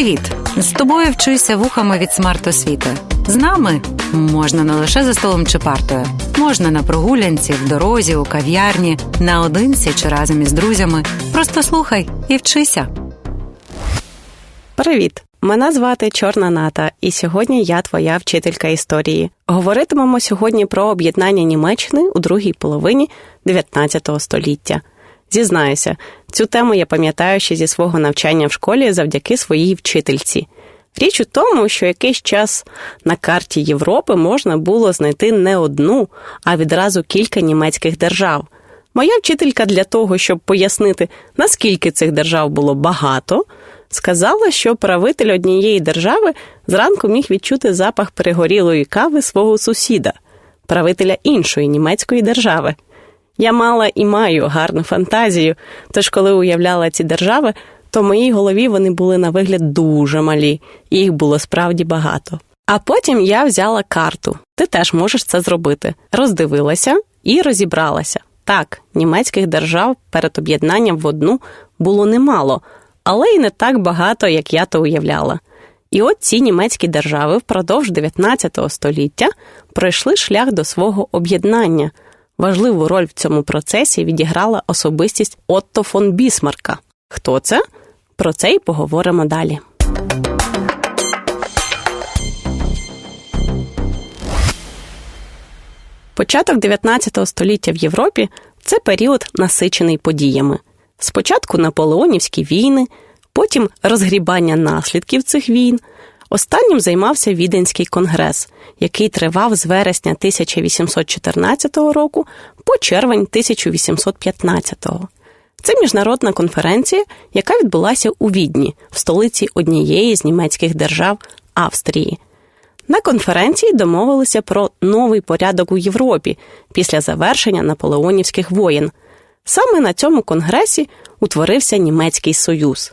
Привіт! З тобою вчуйся вухами від смарт-освіти. З нами можна не лише за столом чи партою, можна на прогулянці, в дорозі, у кав'ярні, наодинці чи разом із друзями. Просто слухай і вчися. Привіт! Мене звати Чорна Ната, і сьогодні я твоя вчителька історії. Говоритимемо сьогодні про об'єднання Німеччини у другій половині 19 століття. Зізнаюся, цю тему я пам'ятаю ще зі свого навчання в школі завдяки своїй вчительці. Річ у тому, що якийсь час на карті Європи можна було знайти не одну, а відразу кілька німецьких держав. Моя вчителька для того, щоб пояснити, наскільки цих держав було багато, сказала, що правитель однієї держави зранку міг відчути запах перегорілої кави свого сусіда, правителя іншої німецької держави. Я мала і маю гарну фантазію, тож, коли уявляла ці держави, то в моїй голові вони були на вигляд дуже малі, і їх було справді багато. А потім я взяла карту. Ти теж можеш це зробити. Роздивилася і розібралася. Так, німецьких держав перед об'єднанням в одну було немало, але й не так багато, як я то уявляла. І от ці німецькі держави впродовж 19 століття пройшли шлях до свого об'єднання. Важливу роль в цьому процесі відіграла особистість Отто фон Бісмарка. Хто це? Про це й поговоримо далі. Початок 19 століття в Європі це період насичений подіями. Спочатку наполеонівські війни, потім розгрібання наслідків цих війн. Останнім займався Віденський конгрес, який тривав з вересня 1814 року по червень 1815. Це міжнародна конференція, яка відбулася у Відні, в столиці однієї з німецьких держав Австрії. На конференції домовилися про новий порядок у Європі після завершення наполеонівських воєн. Саме на цьому конгресі утворився Німецький Союз.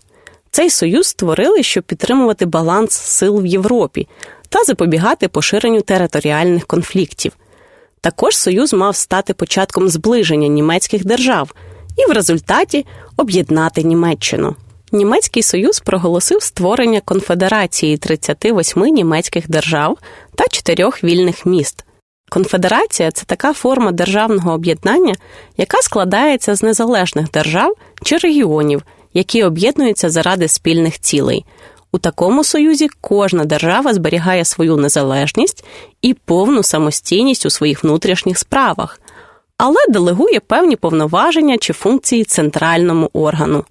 Цей союз створили, щоб підтримувати баланс сил в Європі та запобігати поширенню територіальних конфліктів. Також союз мав стати початком зближення німецьких держав і в результаті об'єднати Німеччину. Німецький союз проголосив створення конфедерації 38 німецьких держав та чотирьох вільних міст. Конфедерація це така форма державного об'єднання, яка складається з незалежних держав чи регіонів, які об'єднуються заради спільних цілей. У такому союзі кожна держава зберігає свою незалежність і повну самостійність у своїх внутрішніх справах, але делегує певні повноваження чи функції центральному органу.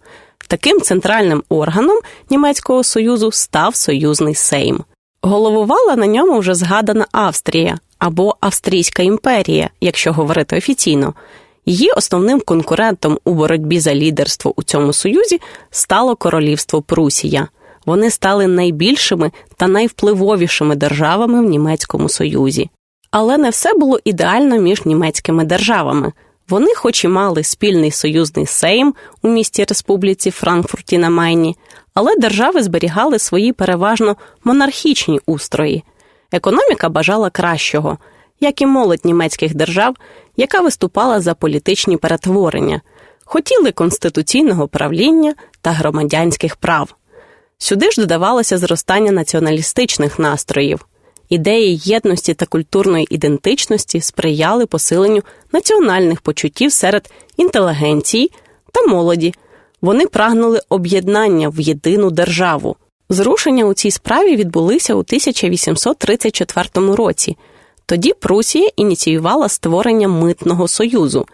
Таким центральним органом Німецького союзу став союзний Сейм. Головувала на ньому вже згадана Австрія або Австрійська імперія, якщо говорити офіційно. Її основним конкурентом у боротьбі за лідерство у цьому союзі стало королівство Прусія. Вони стали найбільшими та найвпливовішими державами в Німецькому Союзі. Але не все було ідеально між німецькими державами. Вони, хоч і мали спільний союзний сейм у місті Республіці Франкфурті на Майні, але держави зберігали свої переважно монархічні устрої. Економіка бажала кращого, як і молодь німецьких держав, яка виступала за політичні перетворення, хотіли конституційного правління та громадянських прав. Сюди ж додавалося зростання націоналістичних настроїв. Ідеї єдності та культурної ідентичності сприяли посиленню національних почуттів серед інтелігенції та молоді. Вони прагнули об'єднання в єдину державу. Зрушення у цій справі відбулися у 1834 році. Тоді Прусія ініціювала створення митного союзу.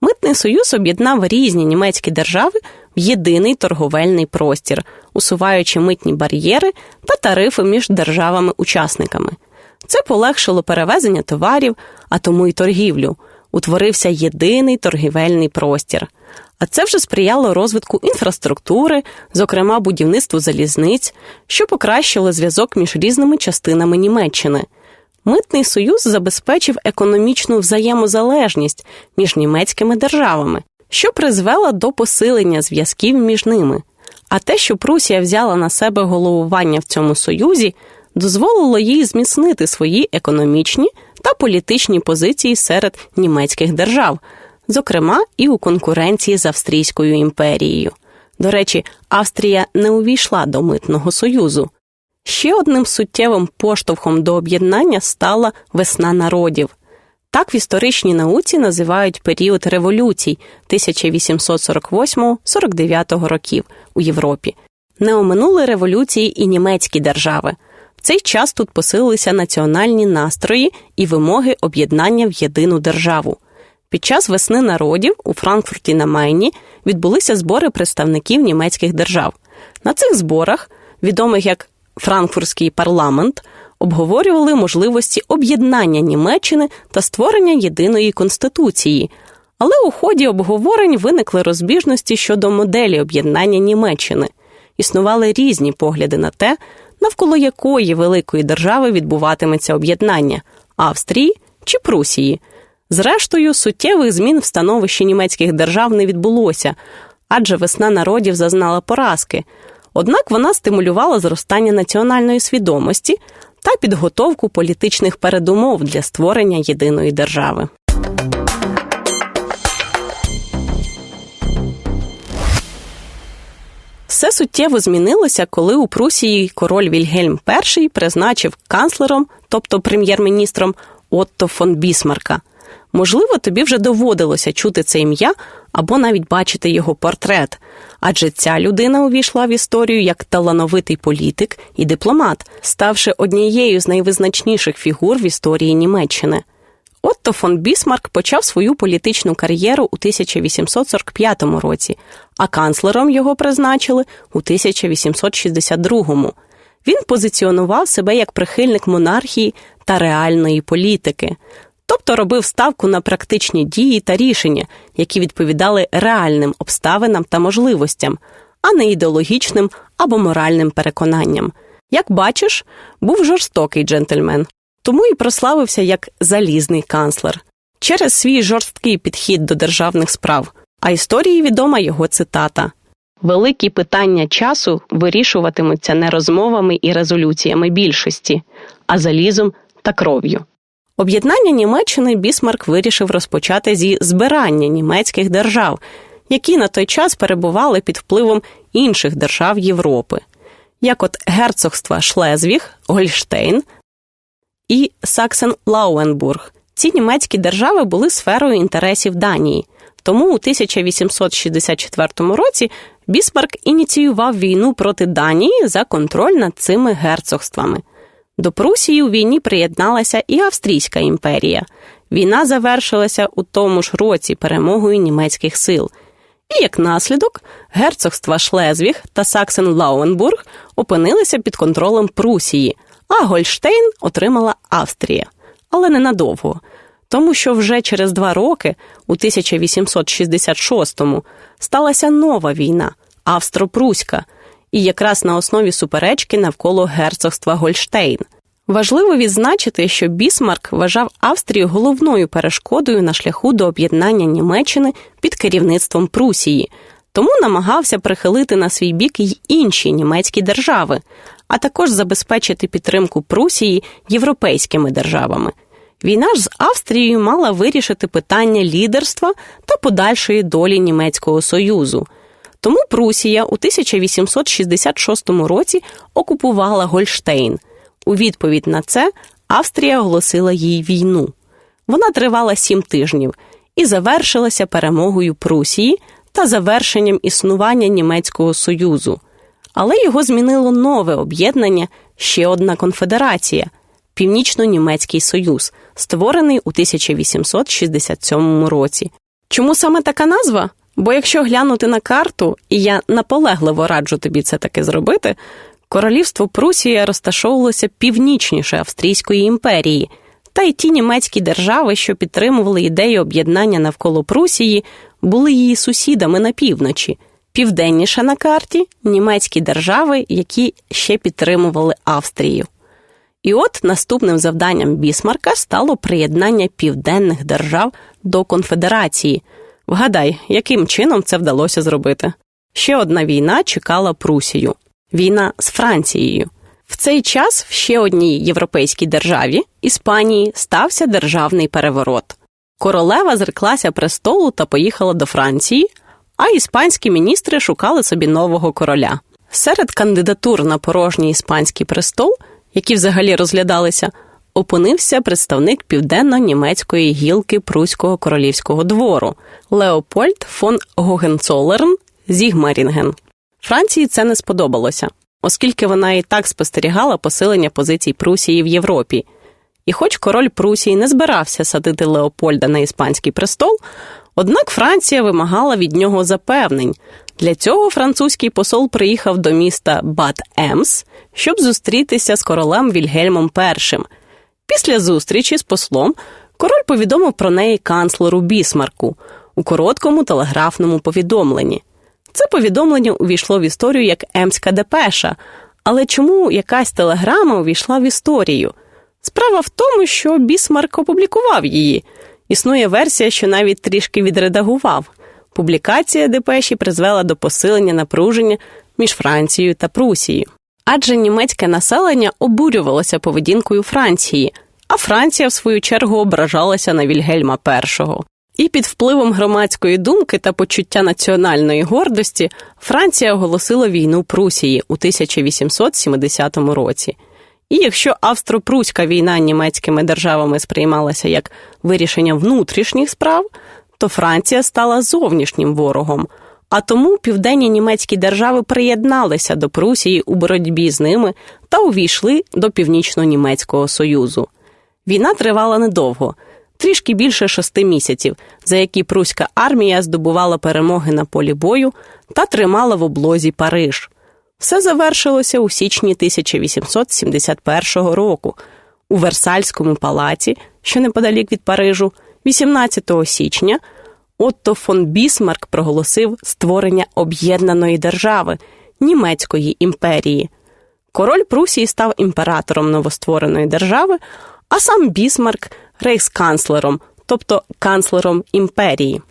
Митний союз об'єднав різні німецькі держави в єдиний торговельний простір, усуваючи митні бар'єри та тарифи між державами-учасниками. Це полегшило перевезення товарів, а тому й торгівлю. Утворився єдиний торгівельний простір. А це вже сприяло розвитку інфраструктури, зокрема будівництву залізниць, що покращило зв'язок між різними частинами Німеччини. Митний союз забезпечив економічну взаємозалежність між німецькими державами, що призвело до посилення зв'язків між ними. А те, що Прусія взяла на себе головування в цьому союзі, дозволило їй зміцнити свої економічні та політичні позиції серед німецьких держав, зокрема і у конкуренції з Австрійською імперією. До речі, Австрія не увійшла до митного союзу. Ще одним суттєвим поштовхом до об'єднання стала весна народів. Так в історичній науці називають період революцій 1848-49 років у Європі. Не оминули революції і німецькі держави. В цей час тут посилилися національні настрої і вимоги об'єднання в єдину державу. Під час весни народів у Франкфурті на Майні відбулися збори представників німецьких держав. На цих зборах, відомих як Франкфуртський парламент, обговорювали можливості об'єднання Німеччини та створення єдиної конституції. Але у ході обговорень виникли розбіжності щодо моделі об'єднання Німеччини. Існували різні погляди на те, навколо якої великої держави відбуватиметься об'єднання Австрії чи Прусії. Зрештою, суттєвих змін в становищі німецьких держав не відбулося, адже весна народів зазнала поразки. Однак вона стимулювала зростання національної свідомості та підготовку політичних передумов для створення єдиної держави. Все суттєво змінилося, коли у Прусії король Вільгельм І призначив канцлером, тобто прем'єр-міністром Отто фон Бісмарка. Можливо, тобі вже доводилося чути це ім'я або навіть бачити його портрет, адже ця людина увійшла в історію як талановитий політик і дипломат, ставши однією з найвизначніших фігур в історії Німеччини. Отто фон Бісмарк почав свою політичну кар'єру у 1845 році, а канцлером його призначили у 1862. Він позиціонував себе як прихильник монархії та реальної політики, тобто робив ставку на практичні дії та рішення, які відповідали реальним обставинам та можливостям, а не ідеологічним або моральним переконанням. Як бачиш, був жорстокий джентльмен, тому і прославився як залізний канцлер через свій жорсткий підхід до державних справ. А історії відома його цитата. Великі питання часу вирішуватимуться не розмовами і резолюціями більшості, а залізом та кров'ю. Об'єднання Німеччини Бісмарк вирішив розпочати зі збирання німецьких держав, які на той час перебували під впливом інших держав Європи, як от герцогства Шлезвіг, Гольштейн і Саксен-Лауенбург. Ці німецькі держави були сферою інтересів Данії. Тому у 1864 році Бісмарк ініціював війну проти Данії за контроль над цими герцогствами. До Прусії у війні приєдналася і Австрійська імперія. Війна завершилася у тому ж році перемогою німецьких сил. І як наслідок, герцогства Шлезвіг та Саксен-Лауенбург опинилися під контролем Прусії, а Гольштейн отримала Австрія. Але ненадовго. Тому що вже через два роки, у 1866-му, сталася нова війна Австро-Пруська, і якраз на основі суперечки навколо герцогства Гольштейн. Важливо відзначити, що Бісмарк вважав Австрію головною перешкодою на шляху до об'єднання Німеччини під керівництвом Прусії, тому намагався прихилити на свій бік й інші німецькі держави, а також забезпечити підтримку Прусії європейськими державами. Війна ж з Австрією мала вирішити питання лідерства та подальшої долі Німецького Союзу. Тому Прусія у 1866 році окупувала Гольштейн. У відповідь на це Австрія оголосила їй війну. Вона тривала сім тижнів і завершилася перемогою Прусії та завершенням існування Німецького Союзу. Але його змінило нове об'єднання ще одна конфедерація Північно-Німецький Союз, створений у 1867 році. Чому саме така назва? Бо якщо глянути на карту, і я наполегливо раджу тобі це таки зробити, королівство Прусія розташовувалося північніше Австрійської імперії, та й ті німецькі держави, що підтримували ідею об'єднання навколо Прусії, були її сусідами на півночі. Південніше на карті німецькі держави, які ще підтримували Австрію. І от наступним завданням Бісмарка стало приєднання південних держав до конфедерації. Вгадай, яким чином це вдалося зробити? Ще одна війна чекала Прусію війна з Францією. В цей час в ще одній європейській державі Іспанії стався державний переворот. Королева зреклася престолу та поїхала до Франції, а іспанські міністри шукали собі нового короля. Серед кандидатур на порожній іспанський престол, які взагалі розглядалися, опинився представник південно-німецької гілки Пруського королівського двору Леопольд фон Гогенцолерн Зігмарінген. Франції це не сподобалося, оскільки вона і так спостерігала посилення позицій Прусії в Європі. І хоч король Прусії не збирався садити Леопольда на іспанський престол, однак Франція вимагала від нього запевнень. Для цього французький посол приїхав до міста Бат Емс, щоб зустрітися з королем Вільгельмом І. Після зустрічі з послом король повідомив про неї канцлеру Бісмарку у короткому телеграфному повідомленні. Це повідомлення увійшло в історію як Емська депеша. Але чому якась телеграма увійшла в історію? Справа в тому, що Бісмарк опублікував її. Існує версія, що навіть трішки відредагував. Публікація депеші призвела до посилення напруження між Францією та Прусією. Адже німецьке населення обурювалося поведінкою Франції, а Франція, в свою чергу, ображалася на Вільгельма І. І під впливом громадської думки та почуття національної гордості Франція оголосила війну Прусії у 1870 році. І якщо австро-пруська війна німецькими державами сприймалася як вирішення внутрішніх справ, то Франція стала зовнішнім ворогом. А тому південні німецькі держави приєдналися до Прусії у боротьбі з ними та увійшли до Північно-Німецького Союзу. Війна тривала недовго, трішки більше шести місяців, за які пруська армія здобувала перемоги на полі бою та тримала в облозі Париж. Все завершилося у січні 1871 року у Версальському палаці, що неподалік від Парижу, 18 січня. Отто фон Бісмарк проголосив створення об'єднаної держави Німецької імперії. Король Прусії став імператором новоствореної держави, а сам Бісмарк рейхсканцлером, тобто канцлером імперії.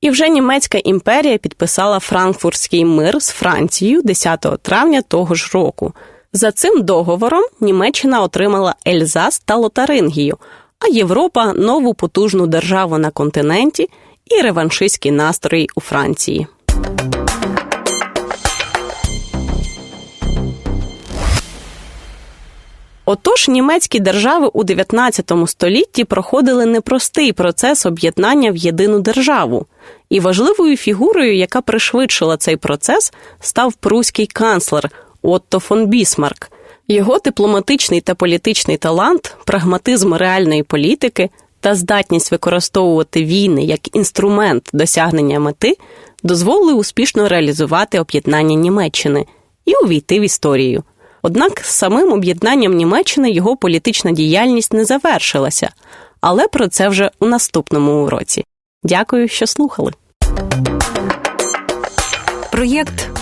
І вже німецька імперія підписала Франкфуртський мир з Францією 10 травня того ж року. За цим договором Німеччина отримала Ельзас та Лотарингію, а Європа нову потужну державу на континенті і реваншистські настрої у Франції. Отож, німецькі держави у 19 столітті проходили непростий процес об'єднання в єдину державу, і важливою фігурою, яка пришвидшила цей процес, став пруський канцлер Отто фон Бісмарк. Його дипломатичний та політичний талант, прагматизм реальної політики та здатність використовувати війни як інструмент досягнення мети дозволили успішно реалізувати об'єднання Німеччини і увійти в історію. Однак з самим об'єднанням Німеччини його політична діяльність не завершилася, але про це вже у наступному уроці. Дякую, що слухали. Проєкт